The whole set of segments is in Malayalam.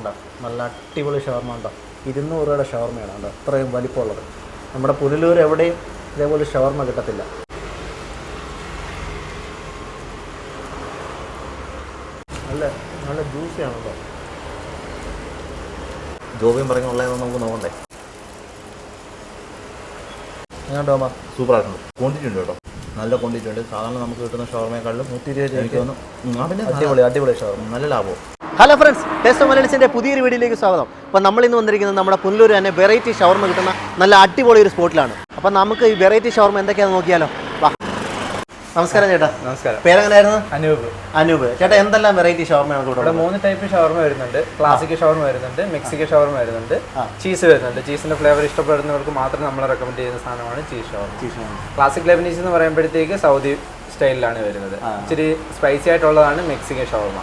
ഉണ്ടോ നല്ല അടിപൊളി ഷവർമ ഉണ്ടാവും ഇരുന്നൂറ് രൂപയുടെ ഷവർമയാണ് അത് അത്രയും വലിപ്പമുള്ളത്. നമ്മുടെ പുനലൂർ എവിടെയും ഇതേപോലെ ഷവർമ കിട്ടത്തില്ല. നല്ല നല്ല ജ്യൂസി ആണല്ലോ ജോബിയും പറഞ്ഞുള്ളതെന്ന് നമുക്ക് നോക്കണ്ടേ? ഞാൻ അമ്മ സൂപ്പർ ആയിട്ടുണ്ട്. ക്വാണ്ടിറ്റി ഉണ്ട് കേട്ടോ. നല്ല ക്വാണ്ടിറ്റി ഉണ്ട്. സാധാരണ നമുക്ക് കിട്ടുന്ന ഷവർമയെക്കാളും നൂറ്റി ഇരുപത് എനിക്ക് തോന്നുന്നു ആ പിന്നെ അടിപൊളി അടിപൊളി ഷവർമ. നല്ല ലാഭം ഹലോ ഫ്രണ്ട്സ് ടേസ്റ്റ് മലയാളിസിന്റെ പുതിയൊരു വീഡിയോയിലേക്ക് സ്വാഗതം. അപ്പോൾ നമ്മൾ ഇന്ന് വന്നിരിക്കുന്നത് നമ്മുടെ പുനലൂർ തന്നെ വെറൈറ്റി ഷവർമ കിട്ടുന്ന നല്ല അടിപൊളി ഒരു സ്പോട്ടിലാണ് അപ്പോൾ നമുക്ക് ഈ വെറൈറ്റി ഷവർമ എന്തൊക്കെയാണെന്ന് നോക്കിയാലോ. നമസ്കാരം ചേട്ടാ. നമസ്കാരം. പേരെങ്ങനെയായിരുന്നു? അനൂപ്. അനൂപ്. ചേട്ടാ എന്തെല്ലാം വെറൈറ്റി ഷവർമ നമുക്ക് ഇവിടെ മൂന്ന് ടൈപ്പ് ഷവർമ വരുന്നുണ്ട്. ക്ലാസിക് ഷവർമ വരുന്നുണ്ട് മെക്സിക്കൻ ഷവർമ വരുന്നുണ്ട് ചീസ് വരുന്നുണ്ട്. ചീസിന്റെ ഫ്ലേവർ ഇഷ്ടപ്പെടുന്നവർക്ക് മാത്രം നമ്മൾ റെക്കമെൻഡ് ചെയ്യുന്ന സാധനമാണ് ചീസ് ഷവർമ. ക്ലാസിക് ലെബനീസ് എന്ന് പറയുമ്പോഴത്തേക്ക് സൗദി സ്റ്റൈലിലാണ് വരുന്നത്. ഇച്ചിരി സ്പൈസി ആയിട്ടുള്ളതാണ് മെക്സിക്കൻ ഷവർമ.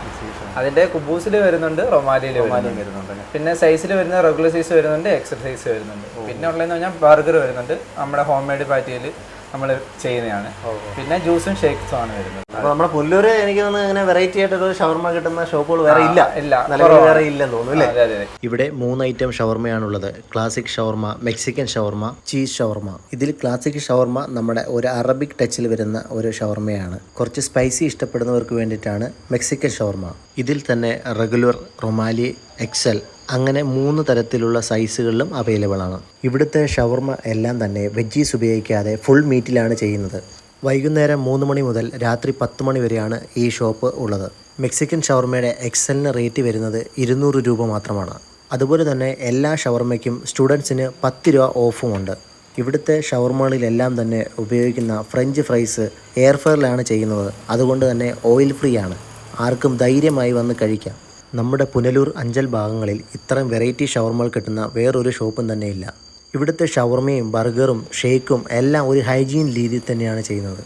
അതിന്റെ കുബൂസിൽ വരുന്നുണ്ട് റൊമാലിയിൽ വരുന്നുണ്ട്. പിന്നെ സൈസിൽ വരുന്ന റെഗുലർ സൈസ് വരുന്നുണ്ട് എക്സൽ സൈസ് വരുന്നുണ്ട്. പിന്നെ ഉള്ളതെന്ന് പറഞ്ഞാൽ ബർഗർ വരുന്നുണ്ട്. നമ്മുടെ ഹോം മെയ്ഡ് പാറ്റിയിൽ നമ്മൾ ചെയ്യുന്നതാണ്. പിന്നെ ജ്യൂസും ഷേക്സും ആണ് വരുന്നത്. അപ്പോൾ നമ്മുടെ പുല്ലൂര് എനിക്ക് തോന്നുന്നു ഇങ്ങനെ വെറൈറ്റി ആയിട്ടൊരു ഷവർമ കിട്ടുന്ന ഷോപ്പുകൾ വേറെ ഇല്ല. ഇല്ല, നിലവിൽ. വേറെ ഇല്ലെന്ന് തോന്നുന്നു അല്ലേ? അതെ അതെ അതെ. ഇവിടെ മൂന്ന് item ഷവർമയാണുള്ളത്. Classic shawarma Mexican shawarma cheese shawarma. ഇതിൽ ക്ലാസിക് ഷവർമ നമ്മുടെ ഒരു അറബിക് ടച്ചിൽ വരുന്ന ഒരു ഷവർമയാണ്. കുറച്ച് സ്പൈസി ഇഷ്ടപ്പെടുന്നവർക്ക് വേണ്ടിയിട്ടാണ് മെക്സിക്കൻ ഷവർമ. ഇതിൽ തന്നെ റെഗുലർ റൊമാലി എക്സൽ അങ്ങനെ മൂന്ന് തരത്തിലുള്ള സൈസുകളിലും അവൈലബിൾ ആണ്. ഇവിടുത്തെ ഷവർമ എല്ലാം തന്നെ വെജീസ് ഉപയോഗിക്കാതെ ഫുൾ മീറ്റിലാണ് ചെയ്യുന്നത്. വൈകുന്നേരം മൂന്ന് മണി മുതൽ രാത്രി പത്ത് മണി വരെയാണ് ഈ ഷോപ്പ് ഉള്ളത്. മെക്സിക്കൻ ഷവർമയുടെ എക്സലിന് റേറ്റ് വരുന്നത് ഇരുന്നൂറ് രൂപ മാത്രമാണ്. അതുപോലെ തന്നെ എല്ലാ ഷവർമയ്ക്കും സ്റ്റുഡൻസിന് പത്ത് രൂപ ഓഫും ഉണ്ട്. ഇവിടുത്തെ ഷവർമകളിലെല്ലാം തന്നെ ഉപയോഗിക്കുന്ന ഫ്രഞ്ച് ഫ്രൈസ് എയർ ഫയറിലാണ് ചെയ്യുന്നത്. അതുകൊണ്ട് തന്നെ ഓയിൽ ഫ്രീ ആണ്. ആർക്കും ധൈര്യമായി വന്ന് കഴിക്കാം. നമ്മുടെ പുനലൂർ അഞ്ചൽ ഭാഗങ്ങളിൽ ഇത്തരം വെറൈറ്റി ഷവർമകൾ കിട്ടുന്ന വേറൊരു ഷോപ്പും തന്നെയില്ല. ഇവിടുത്തെ ഷവർമയും ബർഗറും ഷേക്കും എല്ലാം ഒരു ഹൈജീൻ രീതിയിൽ തന്നെയാണ് ചെയ്യുന്നത്.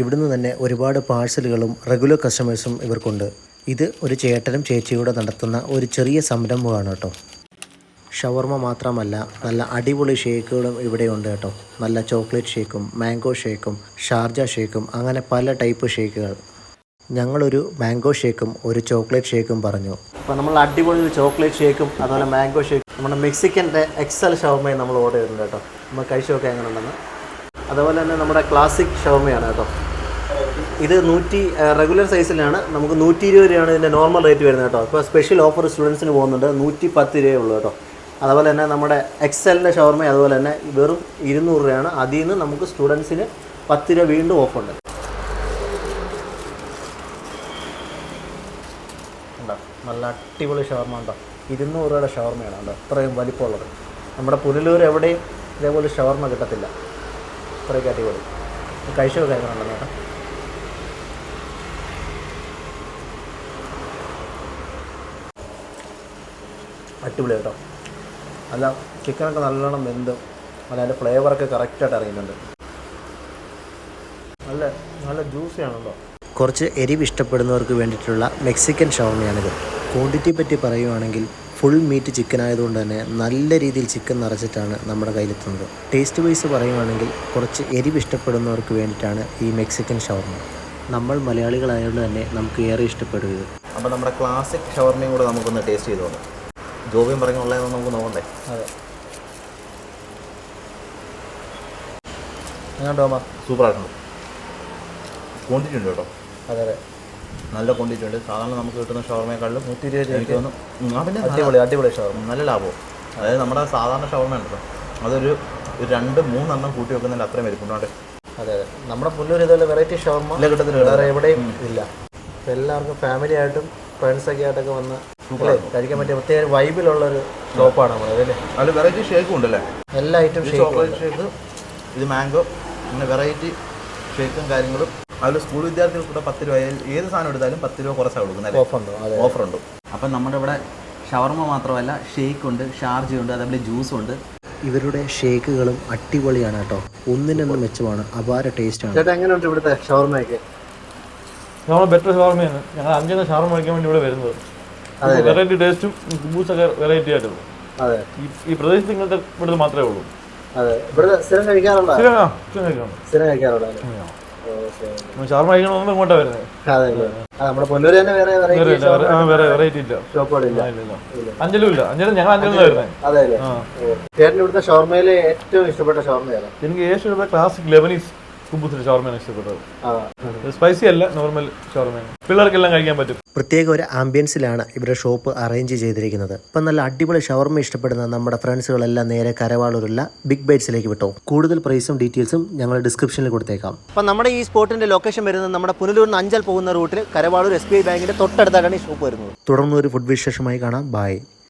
ഇവിടുന്ന് തന്നെ ഒരുപാട് പാഴ്സലുകളും റെഗുലർ കസ്റ്റമേഴ്സും ഇവർക്കുണ്ട്. ഇത് ഒരു ചേട്ടനും ചേച്ചിയൂടെ നടത്തുന്ന ഒരു ചെറിയ സംരംഭമാണ് കേട്ടോ. ഷവർമ മാത്രമല്ല നല്ല അടിപൊളി ഷേക്കുകളും ഇവിടെയുണ്ട് കേട്ടോ. നല്ല ചോക്ലേറ്റ് ഷേക്കും മാംഗോ ഷേക്കും ഷാർജ ഷേക്കും അങ്ങനെ പല ടൈപ്പ് ഷേക്കുകൾ. ഞങ്ങളൊരു മാംഗോ ഷേക്കും ഒരു ചോക്ലേറ്റ് ഷേക്കും പറഞ്ഞു. അപ്പോൾ നമ്മൾ അടിപൊളി ഒരു ചോക്ലേറ്റ് ഷേക്കും അതുപോലെ മാംഗോ ഷേക്കും നമ്മുടെ മെക്സിക്കന്റെ എക്സൽ ഷവർമയും നമ്മൾ ഓർഡർ ചെയ്തിട്ടുണ്ട് കേട്ടോ. നമ്മൾ കഴിച്ചു നോക്കാം എങ്ങനെ ഉണ്ടെന്ന് അതുപോലെ തന്നെ നമ്മുടെ ക്ലാസിക് ഷവർമയാണ് കേട്ടോ. ഇത് നൂറ്റി റെഗുലർ സൈസിലാണ് നമുക്ക് നൂറ്റി ഇരുപത് രൂപയാണ് ഇതിന്റെ നോർമൽ റേറ്റ് വരുന്നത് കേട്ടോ. ഇപ്പോൾ സ്പെഷ്യൽ ഓഫർ സ്റ്റുഡൻസിന് പോകുന്നുണ്ട്. നൂറ്റി പത്ത് രൂപയേ ഉള്ളൂ കേട്ടോ. അതുപോലെ തന്നെ നമ്മുടെ എക്സലിന്റെ ഷവർമ അതുപോലെ തന്നെ വെറും ഇരുന്നൂറ് രൂപയാണ്. അതിൽ നിന്ന് നമുക്ക് സ്റ്റുഡൻസിന് പത്ത് രൂപ വീണ്ടും ഓഫുണ്ട് നല്ല അടിപൊളി ഷവർമ ഉണ്ടോ? ഇരുന്നൂറ് രൂപയുടെ ഷവർമയാണ് കേട്ടോ അത്രയും വലിപ്പമുള്ളത്. നമ്മുടെ പുനലൂർ എവിടെയും ഇതേപോലെ ഷവർമ കിട്ടത്തില്ല. അത്രയും കാറ്റഗറി. കഴിച്ചു കാര്യങ്ങളുണ്ടോ കേട്ടോ അടിപൊളി കേട്ടോ. അല്ല ചിക്കനൊക്കെ നല്ലോണം വെന്ത് അല്ല അതിന്റെ ഫ്ലേവറൊക്കെ കറക്റ്റായിട്ട് അറിയുന്നുണ്ട് നല്ല നല്ല ജ്യൂസി ആണല്ലോ. കുറച്ച് എരിവ് ഇഷ്ടപ്പെടുന്നവർക്ക് വേണ്ടിയിട്ടുള്ള മെക്സിക്കൻ ഷവർമയാണിത്. ക്വാണ്ടിറ്റി പറ്റി പറയുവാണെങ്കിൽ ഫുൾ മീറ്റ് ചിക്കൻ ആയതുകൊണ്ട് തന്നെ നല്ല രീതിയിൽ ചിക്കൻ നിറച്ചിട്ടാണ് നമ്മുടെ കയ്യിലെത്തുന്നത്. ടേസ്റ്റ് വൈസ് പറയുവാണെങ്കിൽ കുറച്ച് എരിവ് ഇഷ്ടപ്പെടുന്നവർക്ക് വേണ്ടിയിട്ടാണ് ഈ മെക്സിക്കൻ ഷവർമ. നമ്മൾ മലയാളികളായതുകൊണ്ട് തന്നെ നമുക്ക് ഏറെ ഇഷ്ടപ്പെടും ഇത് അപ്പോൾ നമ്മുടെ ക്ലാസിക് ഷവർമയും കൂടെ നമുക്കൊന്ന് ടേസ്റ്റ് ചെയ്ത് നോക്കാം. ജോബിയും പറഞ്ഞുള്ളതെന്ന് നമുക്ക് നോക്കണ്ടേ? അതെ. ഡോമ സൂപ്പറായിട്ടുണ്ട്. ക്വാണ്ടിറ്റി ഉണ്ട് കേട്ടോ. അതെ അതെ. നല്ല ക്വാണ്ടിറ്റി ഉണ്ട്. സാധാരണ നമുക്ക് കിട്ടുന്ന ഷവർമയെക്കാളും നൂറ്റി ഇരുപത് എനിക്ക് രൂപയ്ക്ക് തോന്നുന്നു ആ പിന്നെ അടിപൊളി അടിപൊളി ഷവർമ. നല്ല ലാഭവും. അതായത് നമ്മുടെ സാധാരണ ഷവർമ ഉണ്ടല്ലോ. അതൊരു ഒരു രണ്ട് മൂന്നെണ്ണം കൂട്ടി വെക്കുന്നതിൽ അത്രയും വരിക്കുന്നുണ്ട് അതെ അതെ. നമ്മുടെ പുല്ലൂർ ഇതുപോലെ വെറൈറ്റി ഷവർമ ഇല്ല കിട്ടത്തില്ല വേറെ എവിടെയും ഇല്ല. അപ്പോൾ എല്ലാവർക്കും ഫാമിലി ആയിട്ടും ഫ്രണ്ട്സൊക്കെ ആയിട്ടൊക്കെ വന്ന് കഴിക്കാൻ പറ്റിയ പ്രത്യേക വൈബിലുള്ളൊരു ഷോപ്പാണ് നമ്മൾ അതല്ലേ അതിൽ വെറൈറ്റി ഷേക്കും ഉണ്ടല്ലേ? എല്ലാ ഐറ്റം ഷേക്ക് ഇത് മാംഗോ പിന്നെ വെറൈറ്റി ഷേക്കും കാര്യങ്ങളും അതിൽ സ്കൂൾ വിദ്യാർത്ഥികൾക്ക് കൂടെ പത്ത് രൂപ ഏത് സാധനം എടുത്താലും പത്ത് രൂപ കുറച്ചാണ് കൊടുക്കുന്നത് ഓഫർ ഉണ്ട്. അതെ. ഓഫർ ഉണ്ട്. അപ്പം നമ്മുടെ ഇവിടെ ഷവർമ മാത്രമല്ല ഷേക്ക് ഉണ്ട് ഷാർജ ഉണ്ട് അതേപോലെ ജ്യൂസ് ഉണ്ട്. ഇവരുടെ ഷേക്കുകളും അടിപൊളിയാണ് കേട്ടോ. ഒന്നിനൊന്ന് മെച്ചമാണ്. അപാര ടേസ്റ്റാണ് ചേട്ടാ എങ്ങനെയുണ്ട് ഇവിടുത്തെ ഷവർമയൊക്കെ? നമ്മൾ ബെറ്റർ ഷവർമയാണ്. ഞങ്ങൾ അഞ്ചെന്ന ഷവർമ കഴിക്കാൻ വേണ്ടി ഇവിടെ വരുന്നത്. വെറൈറ്റി ടേസ്റ്റും കുബൂസൊക്കെ വെറൈറ്റി ആയിട്ടുള്ളൂ അതെ. ഈ ഈ പ്രദേശത്ത് ഇങ്ങനത്തെ ഇവിടുത്തെ മാത്രമേ ഉള്ളൂ. അതെ. ഇവിടെ സ്ഥിരം കഴിക്കാറുണ്ടോ? ശരി ആ ശരി കഴിക്കാം. സ്ഥിരം കഴിക്കാറുണ്ടോ? ഷവർമ കഴിക്കണമെന്ന് ഇങ്ങോട്ടാണ് വരുന്നത് നമ്മുടെ പൊന്നൂര് തന്നെ വേറെ വേറെ വെറൈറ്റി ഇല്ല, ഷോപ്പുകളില്ല. അഞ്ചലും ഇല്ല. അഞ്ചലും ഞങ്ങൾ അഞ്ചലും വരുന്നത് അതെ ചേട്ടൻ ഇവിടുത്തെ ഏറ്റവും ഇഷ്ടപ്പെട്ട ഏതാ എനിക്ക് ഏറ്റവും ഇഷ്ടപ്പെട്ട ക്ലാസിക് ലെബനീസ് കുബൂസിന്റെ ഷവർമയാണ് ഇഷ്ടപ്പെട്ടത്. സ്പൈസി അല്ല നോർമൽ ഷവർമയാണ്. പിള്ളേർക്കെല്ലാം കഴിക്കാൻ പറ്റും. പ്രത്യേക ഒരു ആംബിയൻസിലാണ് ഇവരുടെ ഷോപ്പ് അറേഞ്ച് ചെയ്തിരിക്കുന്നത്. ഇപ്പം നല്ല അടിപൊളി ഷവർമ ഇഷ്ടപ്പെടുന്ന നമ്മുടെ ഫ്രണ്ട്സുകളെല്ലാം നേരെ കരവാളൂരുള്ള ബിഗ് ബൈറ്റ്സിലേക്ക് വിട്ടു. കൂടുതൽ പ്രൈസും ഡീറ്റെയിൽസും ഞങ്ങൾ ഡിസ്ക്രിപ്ഷനിൽ കൊടുത്തേക്കാം. അപ്പം നമ്മുടെ ഈ സ്പോട്ടിന്റെ ലൊക്കേഷൻ വരുന്നത് നമ്മുടെ പുനലൂരിൽ നിന്ന് അഞ്ചൽ പോകുന്ന റൂട്ടിൽ കരവാളൂർ എസ് ബി ഐ ബാങ്കിന്റെ തൊട്ടടുത്താണ് ഈ ഷോപ്പ് വരുന്നത്. തുടർന്ന് ഒരു ഫുഡ് വിശേഷമായി കാണാം. ബൈ